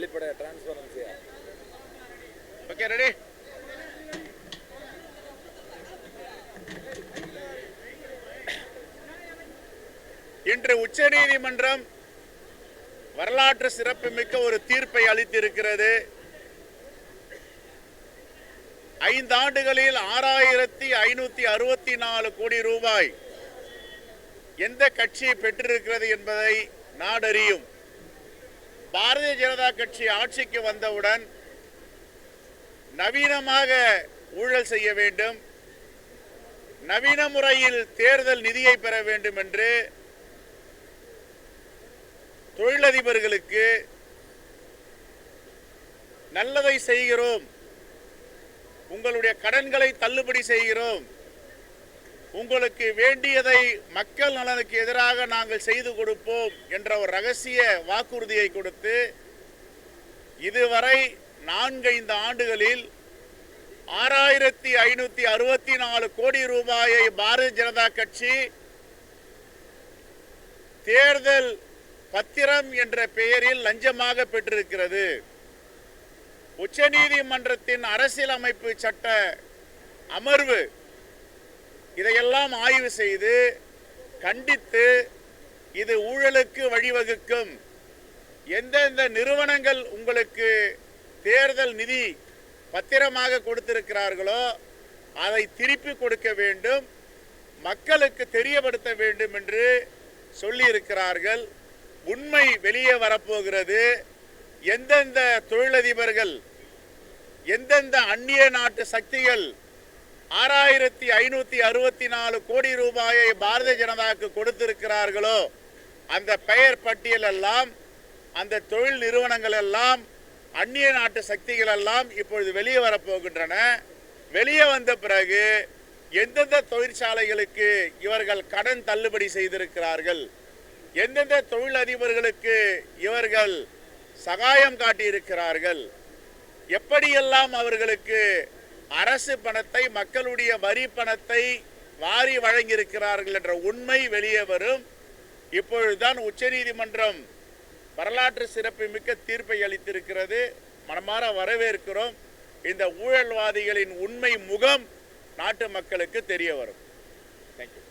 வெளிப்படையா டிரான்ஸ்பரன்சியா okay ready இன்று உச்சநீதிமன்றம் வரலாற்று சிறப்புமிக்க ஒரு தீர்ப்பை அளித்திருக்கிறது. ஐந்து ஆண்டுகளில் ஆறாயிரத்தி ஐநூத்தி அறுபத்தி நாலு கோடி ரூபாய் எந்த கட்சி பெற்றிருக்கிறது என்பதை நாடறியும். பாரதிய ஜனதா கட்சி ஆட்சிக்கு வந்தவுடன் நவீனமாக ஊழல் செய்ய வேண்டும் நவீன முறையில் தேர்தல் நிதியை பெற வேண்டும் என்று தொழிலதிபர்களுக்கு நல்லதை செய்கிறோம். உங்களுடைய கடன்களை தள்ளுபடி செய்கிறோம். உங்களுக்கு வேண்டியதை மக்கள் நலனுக்கு எதிராக நாங்கள் செய்து கொடுப்போம் என்ற ஒரு ரகசிய வாக்குறுதியை கொடுத்து இதுவரை நான்கைந்து ஆண்டுகளில் ஆறாயிரத்தி ஐநூத்தி அறுபத்தி நாலு கோடி ரூபாயை பாரதிய ஜனதா கட்சி தேர்தல் பத்திரம் என்ற பெயரில் லஞ்சமாக பெற்றிருக்கிறது. உச்சநீதிமன்றத்தின் அரசியலமைப்பு சட்ட அமர்வு இதையெல்லாம் ஆய்வு செய்து கண்டித்து இது ஊழலுக்கு வழிவகுக்கும். எந்தெந்த நிறுவனங்கள் உங்களுக்கு தேர்தல் நிதி பத்திரமாக கொடுத்திருக்கிறார்களோ அதை திருப்பி கொடுக்க வேண்டும் மக்களுக்கு தெரியப்படுத்த வேண்டும் என்று சொல்லியிருக்கிறார்கள். உண்மை வெளியே வரப்போகிறது. எந்தெந்த தொழிலதிபர்கள் எந்தெந்த அந்நிய நாட்டு சக்திகள் ஆறாயிரத்தி ஐநூத்தி அறுபத்தி நாலு கோடி ரூபாயை பாரதிய ஜனதாவுக்கு கொடுத்திருக்கிறார்களோ அந்த பெயர் பட்டியல் எல்லாம் அந்த தொழில் நிறுவனங்கள் எல்லாம் அந்நிய நாட்டு சக்திகள் எல்லாம் இப்பொழுது வெளியே வரப்போகின்றன வெளியே வந்த பிறகு எந்தெந்த தொழிற்சாலைகளுக்கு இவர்கள் கடன் தள்ளுபடி செய்திருக்கிறார்கள்? எந்தெந்த தொழிலதிபர்களுக்கு இவர்கள் சகாயம் காட்டியிருக்கிறார்கள்? எப்படியெல்லாம் அவர்களுக்கு அரசு பணத்தை மக்களுடைய வரி பணத்தை வாரி வழங்கியிருக்கிறார்கள் என்ற உண்மை வெளியே வரும். இப்பொழுதுதான் உச்சநீதிமன்றம் வரலாற்று சிறப்புமிக்க தீர்ப்பை அளித்திருக்கிறது. மனமாற வரவேற்கிறோம். இந்த ஊழல்வாதிகளின் உண்மை முகம் நாட்டு மக்களுக்கு தெரிய வரும். தேங்க்யூ